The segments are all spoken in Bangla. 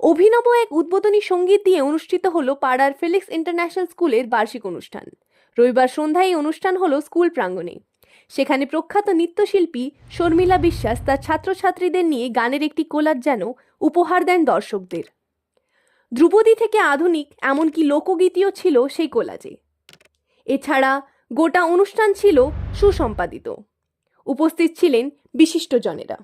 অভিনব এক উদ্বোধনী সংগীত দিয়ে অনুষ্ঠিত হলো পাড়ার ফেলিক্স ইন্টারন্যাশনাল স্কুলের বার্ষিক অনুষ্ঠান। রবিবার সন্ধ্যায় অনুষ্ঠান হলো স্কুল প্রাঙ্গণে। সেখানে প্রখ্যাত নৃত্যশিল্পী শর্মিলা বিশ্বাস তার ছাত্রছাত্রীদের নিয়ে গানের একটি কোলাজ যেন উপহার দেন দর্শকদের। ধ্রুপদী থেকে আধুনিক, এমনকি লোকগীতিও ছিল সেই কোলাজে। এছাড়া গোটা অনুষ্ঠান ছিল সুসম্পাদিত। উপস্থিত ছিলেন বিশিষ্টজনেরা।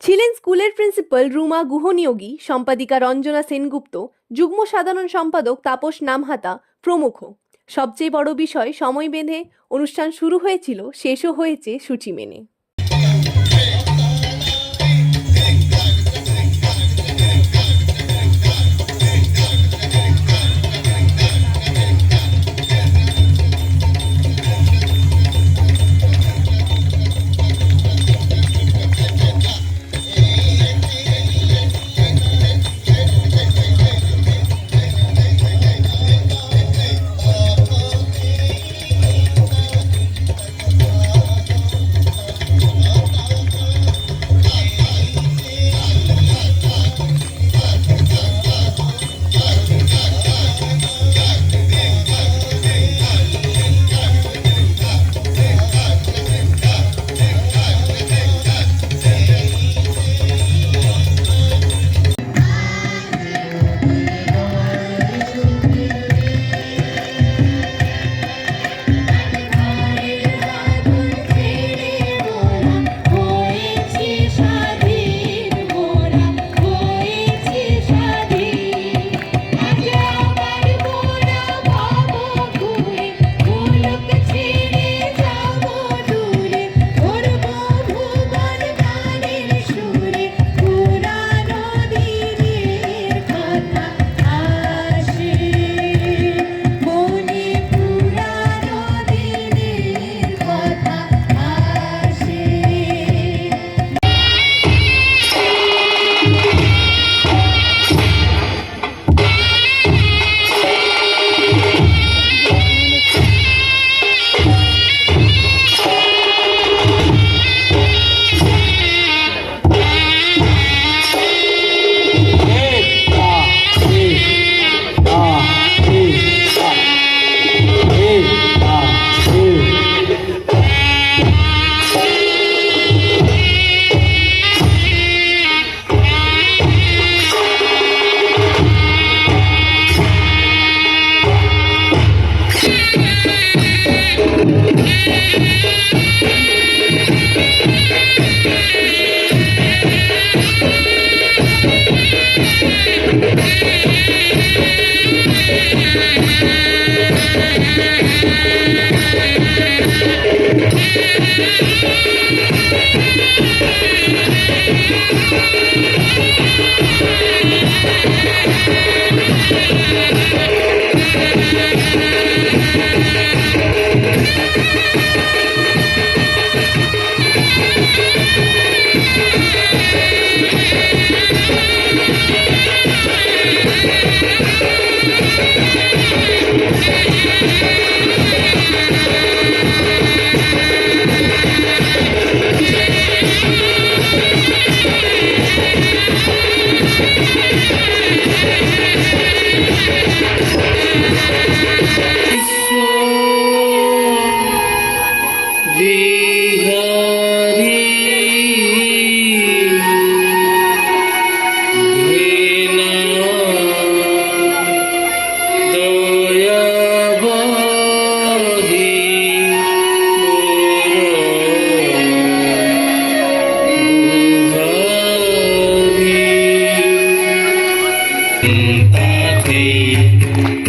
ছিলেন স্কুলের প্রিন্সিপাল রুমা গুহনিয়োগী, সম্পাদিকা রঞ্জনা সেনগুপ্ত, যুগ্ম সাধারণ সম্পাদক তাপস নামহাতা প্রমুখ। সবচেয়ে বড় বিষয় সময় বেঁধে অনুষ্ঠান শুরু হয়েছিল, শেষও হয়েছে সূচি মেনে। Yeah. Hey! Thank you.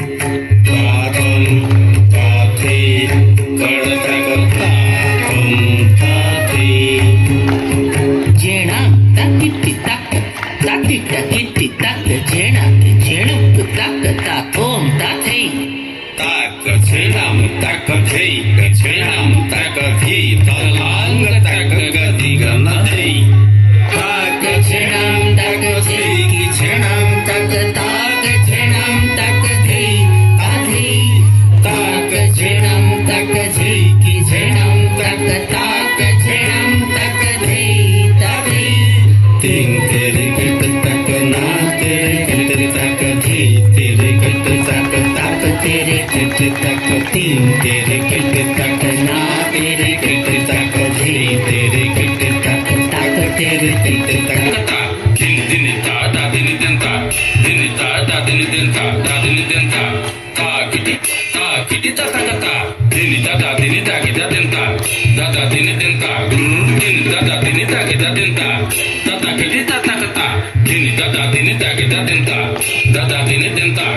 तेरे गिट तक तक तेरे गिट तक दिन दिन ता दा दिन दिन ता दिन ता दा दिन दिन ता दा दिन दिन ता ता गिट ता गिट ता तक ता दिन ता दा दिन ता गिट दिन ता दा दा दिन दिन ता दिन ता दा दिन ता गिट दिन ता ता ता गिट ता तक ता दिन ता दा दिन ता गिट दिन ता दा दा दिन दिन ता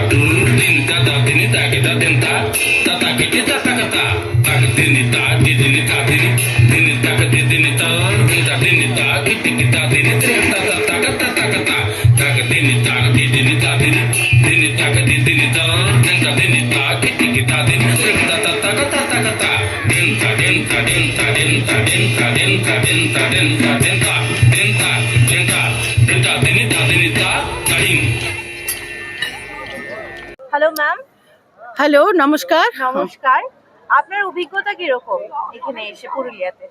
হ্যালো নমস্কার। নমস্কার। আপনার অভিজ্ঞতা কীরকম এখানে এসে পুরুলিয়াতে?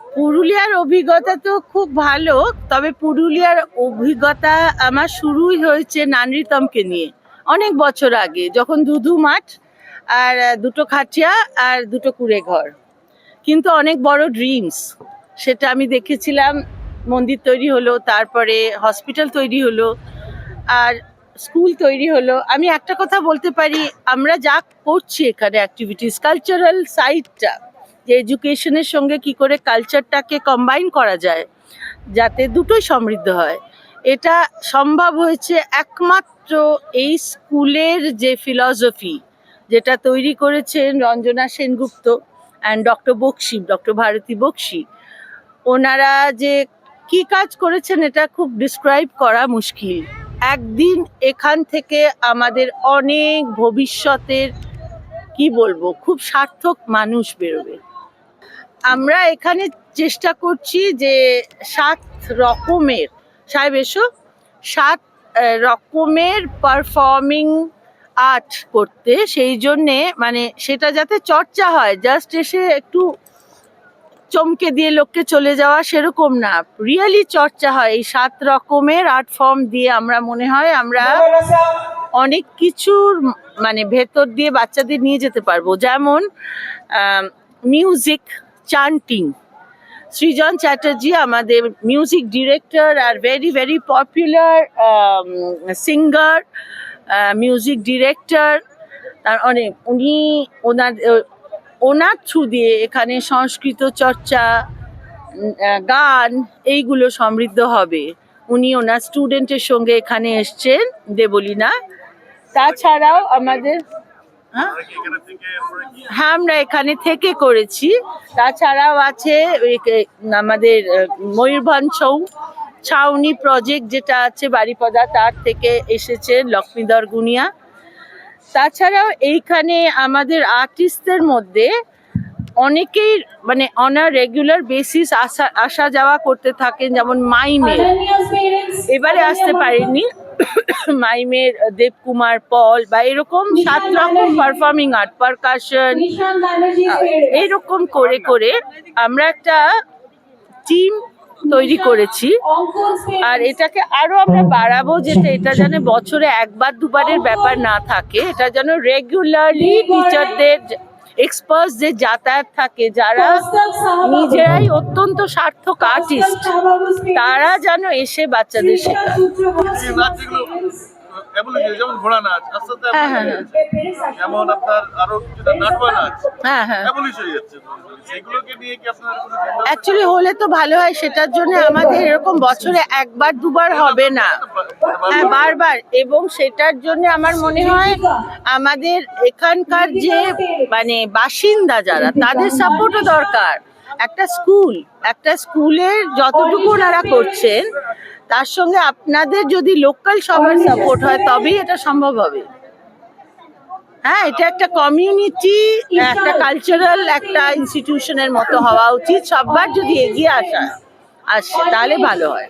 পুরুলিয়ার অভিজ্ঞতা তো খুব ভালো তবে পুরুলিয়ার অভিজ্ঞতা আমার শুরুই হয়েছে নানরিতমকে নিয়ে অনেক বছর আগে যখন দুধু মাঠ আর দুটো খাটিয়া আর দুটো কুড়ে ঘর। কিন্তু অনেক বড় ড্রিমস সেটা আমি দেখেছিলাম মন্দির তৈরি হলো তারপরে হসপিটাল তৈরি হলো আর স্কুল তৈরি হলো। আমি একটা কথা বলতে পারি, আমরা যা করছি এখানে অ্যাক্টিভিটিস কালচারাল সাইডটা যে এডুকেশনের সঙ্গে কি করে কালচারটাকে কম্বাইন করা যায়, যাতে দুটোই সমৃদ্ধ হয়। এটা সম্ভব হয়েছে একমাত্র এই স্কুলের যে ফিলসফি যেটা তৈরি করেছেন Ranjana Sengupta and doctor Bakshi doctor Bharati Bakshi. ওনারা যে কি কাজ করেছেন এটা খুব ডিসক্রাইব করা মুশকিল। একদিন এখান থেকে আমাদের অনেক ভবিষ্যতের, কি বলব, খুব সার্থক মানুষ বেরোবে। আমরা এখানে চেষ্টা করছি যে সাত রকমের, সাহেব এসো, সাত রকমের পারফর্মিং আর্ট করতে। সেই জন্যে মানে সেটা যাতে চর্চা হয় জাস্ট এসে একটু চমকে দিয়ে লোককে চলে যাওয়া সেরকম না। রিয়েলি চর্চা হয়। এই সাত রকমের আর্ট ফর্ম দিয়ে আমরা মনে হয় আমরা অনেক কিছুর মানে ভেতর দিয়ে বাচ্চাদের নিয়ে যেতে পারব। যেমন মিউজিক চান্টিং সৃজন চ্যাটার্জি আমাদের মিউজিক ডিরেক্টর আর very very popular singer music director তার অনেক, উনি ওনার ওনার থ্রু দিয়ে এখানে সংস্কৃত চর্চা গান, এইগুলো সমৃদ্ধ হবে। উনি ওনার স্টুডেন্টের সঙ্গে এখানে এসছেন দেবলীনা। তাছাড়াও আমাদের হ্যাঁ? হ্যাঁ আমরা এখানে থেকে করেছি। তাছাড়াও আছে আমাদের ময়ূরভঞ্জ ছৌ, ছাউনি প্রজেক্ট যেটা আছে বাড়িপদা তার থেকে এসেছে লক্ষ্মীধর গুনিয়া। তাছাড়াও এইখানে আমাদের আর্টিস্টদের মধ্যে অনেকেই মানে অন রেগুলার বেসিস আসা আসা যাওয়া করতে থাকেন যেমন মাইমে এবারে আসতে পারেননি মাইমের দেবকুমার পল বা এরকম সাত রকম পারফর্মিং আর্ট পারকাশন এরকম করে করে আমরা একটা টিম তৈরি করেছি। আর এটাকে আরও আমরা বাড়াবো যেতে এটা যেন বছরে একবার দুবারের ব্যাপার না থাকে। এটা যেন রেগুলারলি টিচারদের এক্সপার্টস যে যাতায়াত থাকে যারা নিজেরাই অত্যন্ত সার্থক আর্টিস্ট তারা যেন এসে বাচ্চাদের শেখায়। এই যেমন ঘোড়া নাচ আস্তে আস্তে হ্যাঁ, হ্যাঁ, যেমন আপনার আরও কিছুটা নাটুয়া নাচ হ্যাঁ হ্যাঁ। এভলিউশ হয়ে যাচ্ছে। সেগুলোকে নিয়ে কি আপনার অ্যাকচুয়ালি হলে তো ভালো হয় সেটার জন্য আমাদের এরকম বছরে একবার দুবার হবে না। হ্যাঁ বারবার। এবং সেটার জন্য আমার মনে হয় আমাদের এখানকার যে মানে বাসিন্দা যারা তাদের সাপোর্টও দরকার। একটা স্কুল, একটা স্কুলের যতটুকু ওনারা করছেন, তার সঙ্গে আপনাদের যদি লোকাল সবার সাপোর্ট হয়, তবেই এটা সম্ভব হবে। হ্যাঁ এটা একটা কমিউনিটি একটা কালচারাল একটা ইনস্টিটিউশনের মতো হওয়া উচিত। সবার যদি এগিয়ে আসা, আসে, তাহলে ভালো হয়।